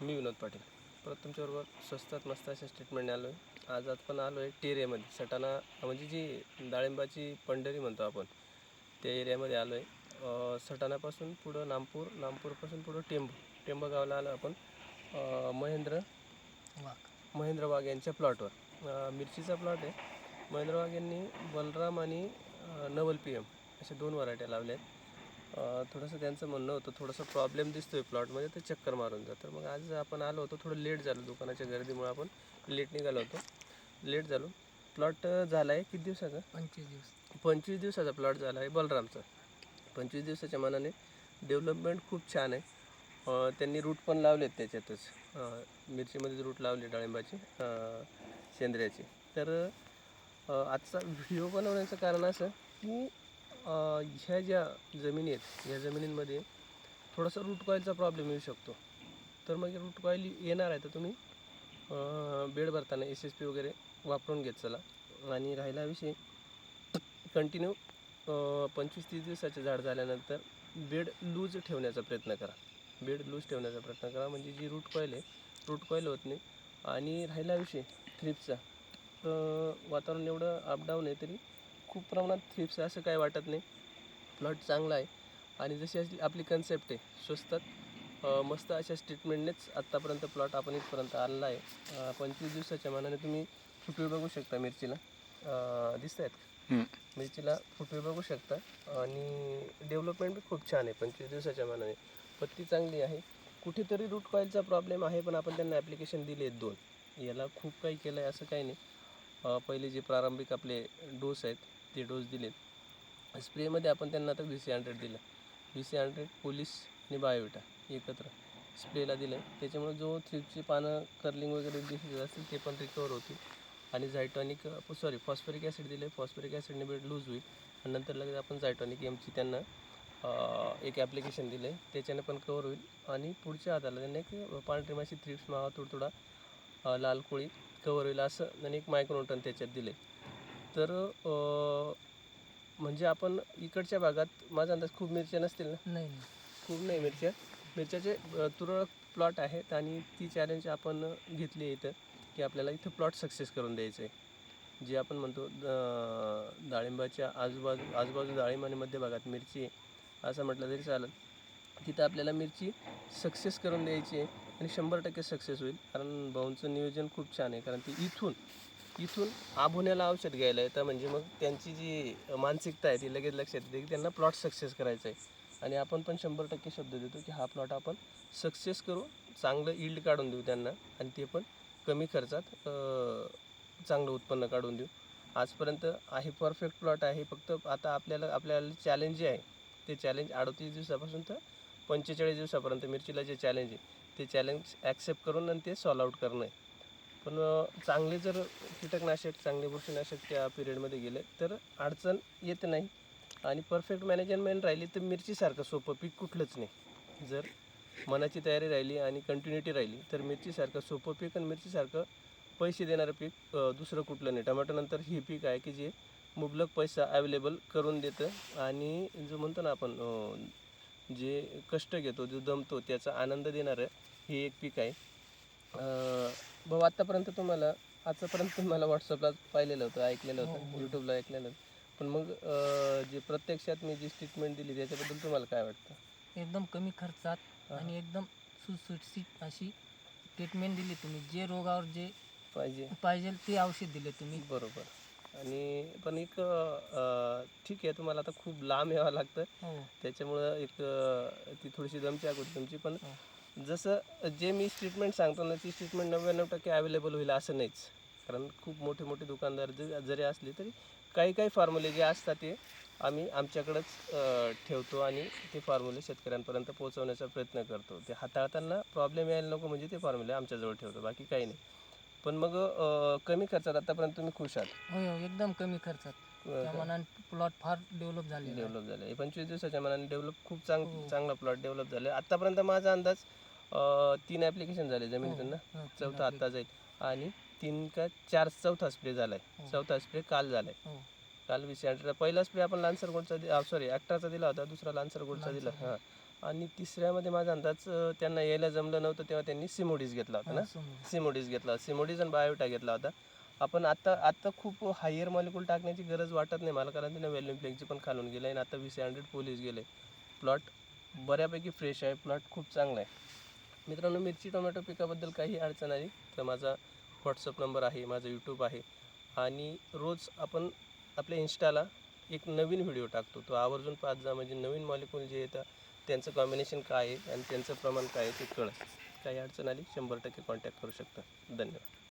मी विनोद पाटील. परत तुमच्याबरोबर स्वस्तात मस्त अशा स्टेटमेंटने आलो आहे आज आपण आलो आहे टी एरियामध्ये सटाणा म्हणजे जी डाळिंबाची पंढरी म्हणतो आपण त्या एरियामध्ये आलो आहे सटाणापासून पुढं नामपूर नामपूरपासून पुढं टेंबू टेंबा गावाला आलो आपण. महेंद्र महेंद्र वाघ यांच्या प्लॉटवर मिरचीचा प्लॉट आहे. महेंद्र वाघ यांनी बलराम आणि नवल पी एम अशा दोन व्हरायट्या लावल्या आहेत थोडंसं त्यांचं म्हणणं होतं थोडंसं प्रॉब्लेम दिसतोय प्लॉटमध्ये ते चक्कर मारून जातं मग आज आपण आलो होतो थोडं लेट झालो दुकानाच्या गर्दीमुळे आपण लेट निघालो होतो. लेट झालो. प्लॉट झाला आहे किती दिवसाचा? पंचवीस दिवस. पंचवीस दिवसाचा प्लॉट झाला आहे बलरामचा. पंचवीस दिवसाच्या मानाने डेव्हलपमेंट खूप छान आहे. त्यांनी रूट पण लावलेत त्याच्यातच. मिरचीमध्ये रूट लावले डाळिंबाची सेंद्रियाची. तर आजचा व्हिडिओ बनवण्याचं कारण असं की ह्या ज्या जमिनी आहेत या जमिनींमध्ये थोडासा रूट कॉईलचा प्रॉब्लेम येऊ शकतो. तर मग रूट कॉईल येणार आहे तर तुम्ही बेड भरताना एस एस पी वगैरे वापरून घेत चला. आणि राहिला विषय कंटिन्यू पंचवीस तीस दिवसाचे झाड झाल्यानंतर बेड लूज ठेवण्याचा प्रयत्न करा. बेड लूज ठेवण्याचा प्रयत्न करा म्हणजे जी रूट कॉईल आहे रूट कॉईल होत नाही. आणि राहिला विषय थ्रिपचा तर वातावरण एवढं अपडाऊन आहे तरी खूप प्रमाणात थ्रिप्स आहे असं काही वाटत नाही. प्लॉट चांगला आहे. आणि जशी अशी आपली कन्सेप्ट आहे स्वस्तात मस्त अशा स्टेटमेंटनेच आत्तापर्यंत प्लॉट आपण इथपर्यंत आणला आहे. पंचवीस दिवसाच्या मानाने तुम्ही फुटवे बघू शकता मिरचीला. दिसत आहेत मिरचीला फुटवे बघू शकता. आणि डेव्हलपमेंट बी खूप छान आहे पंचवीस दिवसाच्या मानाने. पत्ती चांगली आहे. कुठेतरी रूट कॉईलचा प्रॉब्लेम आहे पण आपण त्यांना ॲप्लिकेशन दिले आहेत दोन. याला खूप काही केलं आहे असं काही नाही. पहिले जे प्रारंभिक आपले डोस आहेत ते डोस दिलेत. स्प्रेमध्ये आपण त्यांना आता व्ही सी हंड्रेड दिलं. व्ही सी हंड्रेड पोलीस आणि बायोविटा एकत्र स्प्रेला दिलं आहे त्याच्यामुळे जो थ्रिपची पानं कर्लिंग वगैरे डिसीज असतील ते पण रिकवर होतील. आणि झायटॉनिक सॉरी फॉस्फरिक ॲसिड दिले फॉस्फरिक ॲसिडने बेड लूज होईल. आणि नंतर लगेच आपण झायटॉनिक एमची त्यांना एक ॲप्लिकेशन दिलं आहे त्याच्याने पण कवर होईल. आणि पुढच्या हाताला त्यांना एक पांढरी माशी थ्रिप्स मावा तुडतुडा लाल कोळी कवर होईल असं. आणि एक मायक्रोटन त्याच्यात दिले तर म्हणजे आपण इकडच्या भागात माझा अंदाज खूप मिरच्या नसतील ना? नाही खूप नाही मिरच्या. मिरच्याचे तुरळक प्लॉट आहेत आणि ती चॅलेंज आपण घेतली आहे इथं की आपल्याला इथं प्लॉट सक्सेस करून द्यायचं आहे. जे आपण म्हणतो डाळिंबाच्या आजूबाजू आजूबाजू डाळिंब आणि मध्य भागात मिरची आहे असं म्हटलं तरी चालेल. तिथं आपल्याला मिरची सक्सेस करून द्यायची आहे आणि शंभर टक्के सक्सेस होईल. कारण भाऊंचं नियोजन खूप छान आहे. कारण ती इथून इथून आभोण्याला औषध घ्यायला येतं म्हणजे मग त्यांची जी मानसिकता आहे ती लगेच लक्षात येते की त्यांना प्लॉट सक्सेस करायचा आहे आणि आपण पण शंभर टक्के शब्द देतो की हा प्लॉट आपण सक्सेस करू चांगलं इल्ड काढून देऊ त्यांना आणि ते पण कमी खर्चात चांगलं उत्पन्न काढून देऊ. आजपर्यंत आहे परफेक्ट प्लॉट आहे फक्त आता आपल्याला आपल्याला चॅलेंज जे आहे ते चॅलेंज अडतीस दिवसापासून तर पंचेचाळीस दिवसापर्यंत मिरचीला जे चॅलेंज आहे ते चॅलेंज ॲक्सेप्ट करून आणि ते सॉल्व आउट करणं आहे. पण चांगले जर कीटकनाशक चांगले बुरशीनाशक त्या पिरियडमध्ये गेले तर अडचण येत नाही. आणि परफेक्ट मॅनेजमेंट राहिली तर मिरचीसारखं सोपं पीक कुठलंच नाही. जर मनाची तयारी राहिली आणि कंटिन्युटी राहिली तर मिरचीसारखं सोपं पीक आणि मिरचीसारखं पैसे देणारं पीक दुसरं कुठलं नाही. टमाटोनंतर ही पीक आहे की जे मुबलक पैसा अवेलेबल करून देतं. आणि जो म्हणतो ना आपण जे कष्ट घेतो जो दमतो त्याचा आनंद देणारं हे एक पीक आहे. भाऊ आत्तापर्यंत तुम्हाला आजपर्यंत तुम्हाला व्हॉट्सअपला पाहिलेलं होतं ऐकलेलं हो, होतं हो. यूट्यूबला ऐकलेलं होतं. पण मग अं, जे प्रत्यक्षात मी जी ट्रीटमेंट दिली त्याच्याबद्दल तुम्हाला काय वाटतं? एकदम कमी खर्चात हा. आणि एकदम सुटसुटीत अशी ट्रीटमेंट दिली तुम्ही. जे रोगावर जे पाहिजे. पाहिजे ते औषध दिले तुम्ही. बरोबर. आणि पण एक अं, ठीक आहे तुम्हाला आता खूप लांब यावं लागतं. हो. त्याच्यामुळं एक अं, ती थोडीशी दमची होती तुमची पण हो. जसं जे मी ट्रीटमेंट सांगतो ना ती ट्रीटमेंट नव्याण्णव टक्के अवेलेबल होईल असं नाहीच. कारण खूप मोठे मोठे दुकानदार जरी जरी असले तरी काही काही फॉर्म्युले जे असतात ते आम्ही आमच्याकडंच ठेवतो आणि ते फॉर्म्युले शेतकऱ्यांपर्यंत पोहोचवण्याचा प्रयत्न करतो. ते हाताळताना प्रॉब्लेम यायला नको म्हणजे ते फॉर्म्युले आमच्याजवळ ठेवतो बाकी काही नाही. पण मग कमी खर्चात आतापर्यंत तुम्ही खुश आहात? हो हो एकदम कमी खर्चात. त्या मनाने प्लॉट फार डेव्हलप आहे. डेव्हलप झालं हे पंचवीस दिवसाच्या मनाने डेव्हलप खूप चांग हो. चांगला प्लॉट डेव्हलप झालं आतापर्यंत माझा अंदाज अं, तीन ॲप्लिकेशन झाले हो, जमिनीतून ना? हो, चौथा आत्ता जाईल. आणि तीन का चार चौथा स्प्रे झालाय. हो. चौथा स्प्रे काल झालाय. हो. काल वीस हंड्रेड पहिला स्प्रे आपण लान्सर गोल्डचा सॉरी ॲक्टाचा दिला होता. दुसरा लान्सर गोल्डचा दिला. हां. आणि तिसऱ्यामध्ये माझा अंदाज अं, त्यांना यायला जमलं नव्हतं तेव्हा त्यांनी सिमोडीज घेतला होता ना? समोर. सिमोडीज घेतला सिमोडीज आणि बायोटा घेतला होता. आपण आता आता खूप हायर मॉलिक्यूल टाकण्याची गरज वाटत नाही मला कारण त्यांना व्हॅल्यूम प्लेगची पण खालून गेलं आणि आता वीस हंड्रेड पोलीस गेले. प्लॉट बऱ्यापैकी फ्रेश आहे प्लॉट खूप चांगला आहे. मित्रांनो मिरची टोमॅटो पिकाबद्दल काही अडचण आली तर माझा व्हॉट्सअप नंबर आहे माझा यूट्यूब आहे. आणि रोज आपण आपल्या इन्स्टाला एक नवीन व्हिडिओ टाकतो. तो आवर्जून पाच जा म्हणजे नवीन मॉलिक्यूल जे येतं त्यांचं कॉम्बिनेशन काय आहे आणि त्यांचं प्रमाण काय आहे ते कळत काही अडचण आली शंभर टक्के कॉन्टॅक्ट करू शकता. धन्यवाद.